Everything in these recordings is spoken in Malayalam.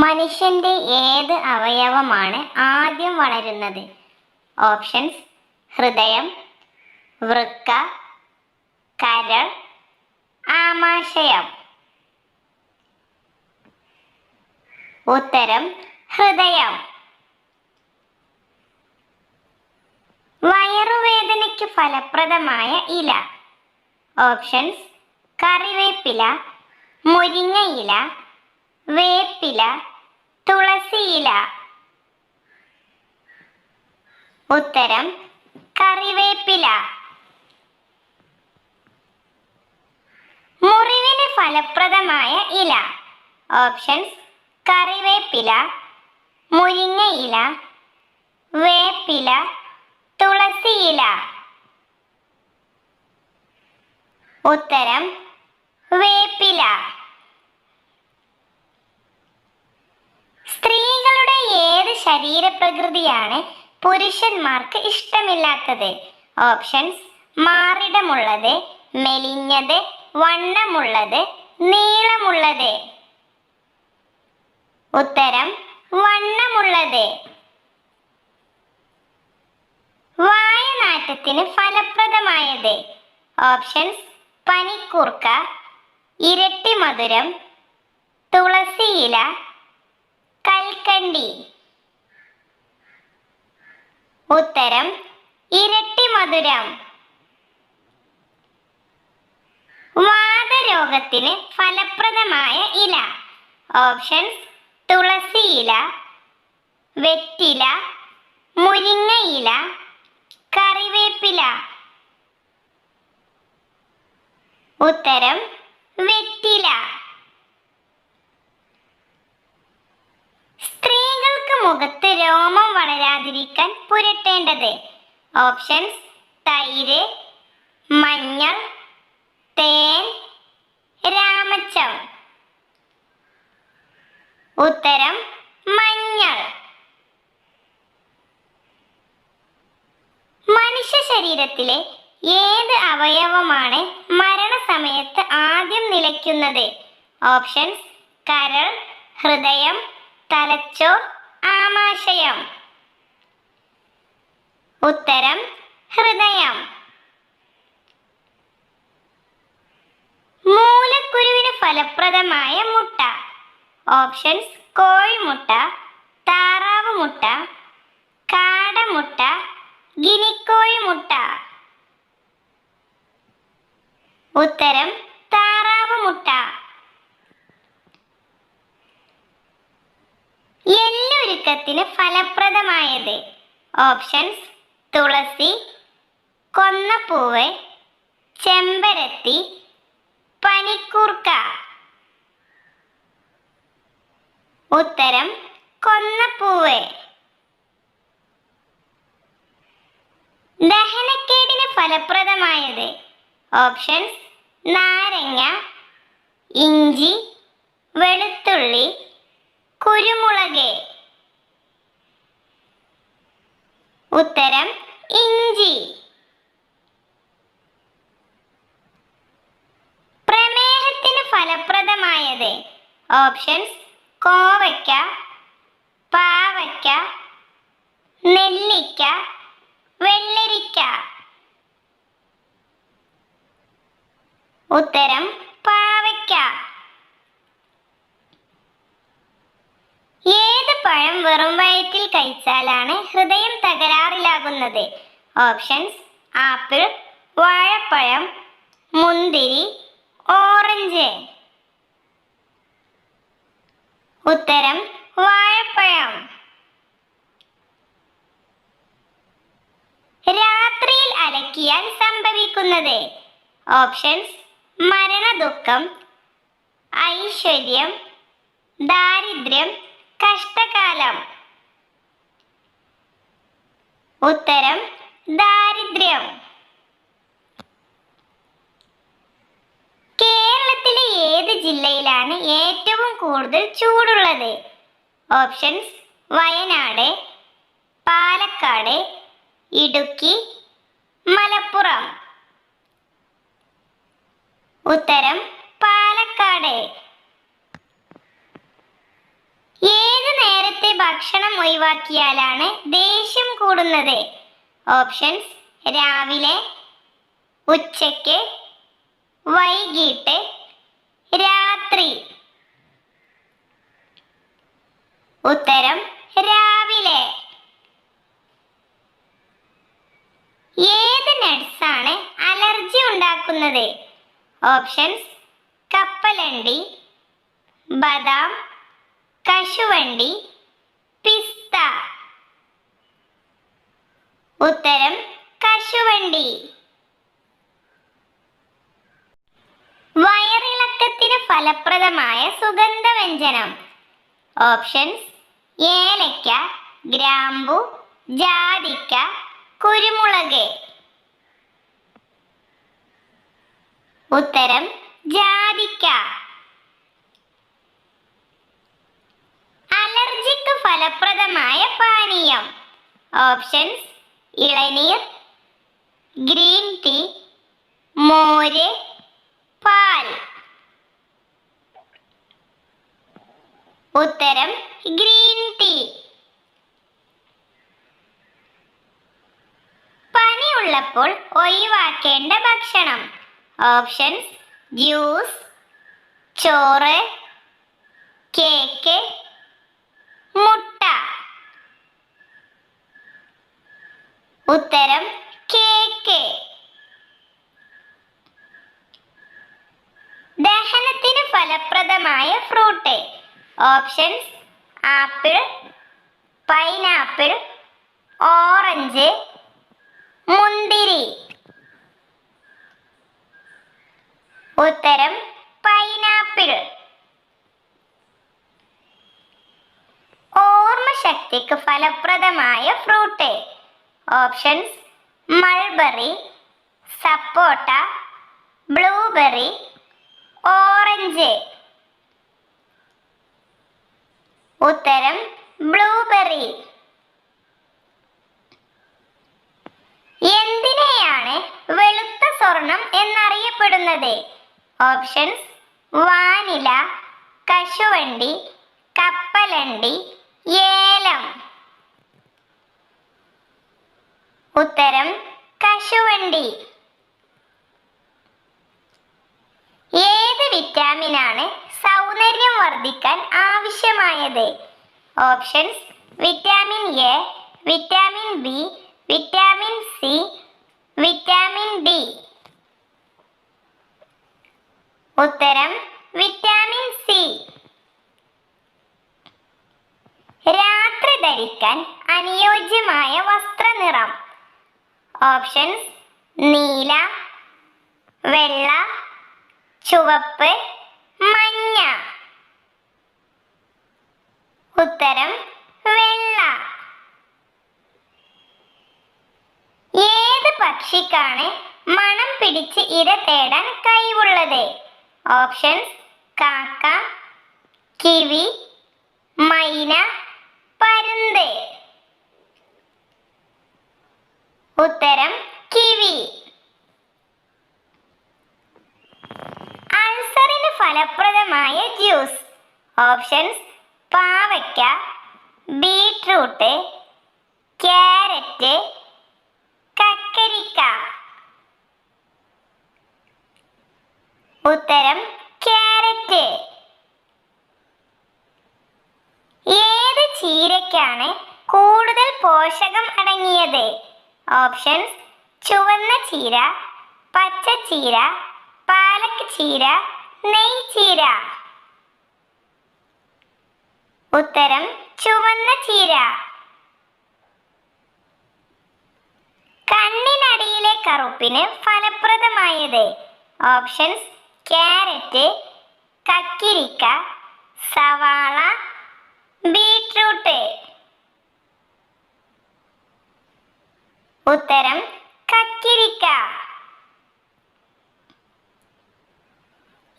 മനുഷ്യന്റെ ഏത് അവയവമാണ് ആദ്യം വളരുന്നത്? ഓപ്ഷൻസ് ഹൃദയം വൃക്ക കരൾ ആമാശയം. ഉത്തരം ഹൃദയം. വയറുവേദനയ്ക്ക് ഫലപ്രദമായ ഇല. ഓപ്ഷൻസ് കറിവേപ്പില മുരിങ്ങയില വേപ്പില തുളസിയില. ഉത്തരം കറിവേപ്പില. മുറിവിന് ഫലപ്രദമായ ഇല. ഓപ്ഷൻസ് കറിവേപ്പില മുരിങ്ങയില വേപ്പില തുളസിയില. ഉത്തരം വേപ്പില സ്ത്രീകളുടെ ഏത് ശരീരപ്രകൃതിയാണ് പുരുഷന്മാർക്ക് ഇഷ്ടമില്ലാത്തത്. ഓപ്ഷൻസ് മാറിടമുള്ളത് മെലിഞ്ഞത് വണ്ണമുള്ളത് നീളമുള്ളത്. ഉത്തരം വണ്ണമുള്ളത്. വായനാറ്റത്തിന് ഫലപ്രദമായത്. ഓപ്ഷൻസ് പനിക്കൂർക്ക ഇരട്ടി മധുരം തുളസിയില കൽക്കണ്ടി. ഉത്തരം ഇരട്ടി മധുരം. വാതരോഗത്തിന് ഫലപ്രദമായ ഇല. ഓപ്ഷൻസ് തുളസി ഇല വെറ്റില മുരിങ്ങയില കറിവേപ്പില. ഉത്തരം വെറ്റില. സ്ത്രീകൾക്ക് മുഖത്ത് രോമം വളരാതിരിക്കാൻ പുരട്ടേണ്ടത്. ഓപ്ഷൻസ് തൈര് മഞ്ഞൾ തേൻ രാമച്ചം. ഉത്തരം മഞ്ഞൾ. മനുഷ്യ ശരീരത്തിലെ ഏത് അവയവമാണ് മരണസമയത്ത് ആദ്യം നിലയ്ക്കുന്നത്? ഓപ്ഷൻസ് കരൾ ഹൃദയം തലച്ചോർ ആമാശയം ഉത്തരം ഹൃദയം. മൂലക്കുരുവിന് ഫലപ്രദമായ മുട്ട. ഓപ്ഷൻസ് കോഴിമുട്ട താറാവ് മുട്ട കാടമുട്ട ഗിനിക്കോഴി മുട്ട ഉത്തരം താറാവ് മുട്ട എല്ലൊരുക്കത്തിന് ഫലപ്രദമായത്. ഓപ്ഷൻസ് തുളസി കൊന്നപ്പൂവ് ചെമ്പരത്തി പനിക്കൂർക്ക. ഉത്തരം കൊന്നപ്പൂവ്. ദഹനക്കേടിന് ഫലപ്രദമായത്. ഓപ്ഷൻസ് നാരങ്ങ ഇഞ്ചി വെളുത്തുള്ളി കുരുമുളക്. ഉത്തരം ഇഞ്ചി. പ്രമേഹത്തിന് ഫലപ്രദമായത് ഓപ്ഷൻസ് കോവയ്ക്ക പാവയ്ക്ക നെല്ലിക്ക വെള്ളരിക്ക. ഉത്തരം പാവയ്ക്ക ഏത് പഴം വെറും വയറ്റിൽ കഴിച്ചാലാണ് ഹൃദയം തകരാറിലാകുന്നത് ഓപ്ഷൻസ് ആപ്പിൾ വാഴപ്പഴം മുന്തിരി ഓറഞ്ച്. ഉത്തരം വാഴപ്പഴം. രാത്രിയിൽ അലക്കിയാൽ സംഭവിക്കുന്നത്. ഓപ്ഷൻസ് മരണദുഃഖം ഐശ്വര്യം ദാരിദ്ര്യം കഷ്ടകാലം. ഉത്തരം ദാരിദ്ര്യം. കേരളത്തിലെ ഏത് ജില്ലയിലാണ് ഏറ്റവും കൂടുതൽ ചൂടുള്ളത്? ഓപ്ഷൻസ് വയനാട് പാലക്കാട് ഇടുക്കി മലപ്പുറം. ഉത്തരം പാലക്കാട്. ഭക്ഷണം ഒഴിവാക്കിയാലാണ് ദേഷ്യം കൂടുന്നത്? ഓപ്ഷൻസ് രാവിലെ ഉച്ചയ്ക്ക് വൈകിട്ട് രാത്രി. ഉത്തരം രാവിലെ. ഏത് നട്സാണ് അലർജി ഉണ്ടാക്കുന്നത്? ഓപ്ഷൻസ് കപ്പലണ്ടി ബദാം കശുവണ്ടി പിസ്ത. ഉത്തരം കശുവണ്ടി. വയറിളക്കത്തിന് ഫലപ്രദമായ സുഗന്ധവ്യഞ്ജനം. ഓപ്ഷൻസ് ഏലയ്ക്ക ഗ്രാമ്പു ജാതിക്ക കുരുമുളക്. ഉത്തരം ജാതിക്ക. അലർജിക്ക് ഫലപ്രദമായ പാനീയം. ഓപ്ഷൻസ് ഇളനീർ ഗ്രീൻ ടീ മോര് പാൽ. ഉത്തരം ഗ്രീൻ ടീ. പനിയുള്ളപ്പോൾ ഒഴിവാക്കേണ്ട ഭക്ഷണം. ഓപ്ഷൻസ് ജ്യൂസ് ചോറ് കേക്ക് മുട്ട. ഉത്തരം കേക്ക് ദഹനത്തിന് ഫലപ്രദമായ fruit. Options apple pineapple orange മുന്തിരി. ഉത്തരം പൈനാപ്പിൾ. ഓർമ്മശക്തിക്ക് ഫലപ്രദമായ ഫ്രൂട്ട് ഓപ്ഷൻസ് മൾബറി സപ്പോട്ട ബ്ലൂബെറി ഓറഞ്ച് ഉത്തരം ബ്ലൂബെറി എന്തിനെയാണ് വെളുത്ത സ്വർണം എന്നറിയപ്പെടുന്നത്? ഓപ്ഷൻസ് വാനില കശുവണ്ടി കപ്പലണ്ടി ഏലം. ഉത്തരം കശുവണ്ടി. ഏത് വിറ്റാമിനാണ് സൗന്ദര്യം വർദ്ധിക്കാൻ ആവശ്യമായത്? Options vitamin A vitamin B vitamin C vitamin D. ഉത്തരം വിറ്റാമിൻ സി രാത്രി ധരിക്കാൻ അനുയോജ്യമായ വസ്ത്രനിറം. ഓപ്ഷൻസ് നീല വെള്ള ചുവപ്പ് മഞ്ഞ. ഉത്തരം വെള്ള. ഏത് പക്ഷിക്കാണ് മണം പിടിച്ച് ഇര തേടാൻ കഴിവുള്ളത്? ഓപ്ഷൻസ് കാക്ക കിവി മൈന പരുന്ത്. ഉത്തരം കിവി. അൾസറിന് ഫലപ്രദമായ ജ്യൂസ്. ഓപ്ഷൻസ് പാവയ്ക്ക ബീട്രൂട്ട് ക്യാരറ്റ് കക്കരിക്ക. ഉത്തരം ക്യാരറ്റ് ഏത് ചീരയ്ക്കാണ് കൂടുതൽ പോഷകം അടങ്ങിയത്. ഓപ്ഷൻസ് ചുവന്ന ചീര പച്ച ചീര പാലക്ക് ചീര നെയ് ചീര. ഉത്തരം ചുവന്ന ചീര. കണ്ണിനടിയിലെ കറുപ്പിന് ഫലപ്രദമായത്. ഓപ്ഷൻസ് ക്യാരറ്റ് കക്കിരിക്ക സവാള ബീട്രൂട്ട്. ഉത്തരം കക്കിരിക്ക.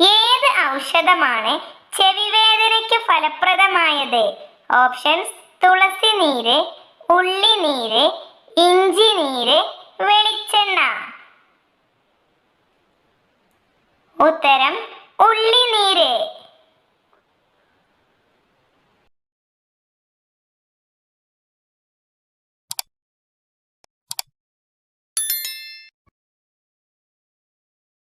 ഏത് ഔഷധമാണ് ചെവിവേദനയ്ക്ക് ഫലപ്രദമായത്? ഓപ്ഷൻസ് തുളസി നീര് ഉള്ളി നീര് ഇഞ്ചി നീര് വെളിച്ചെണ്ണ. ഉത്തരം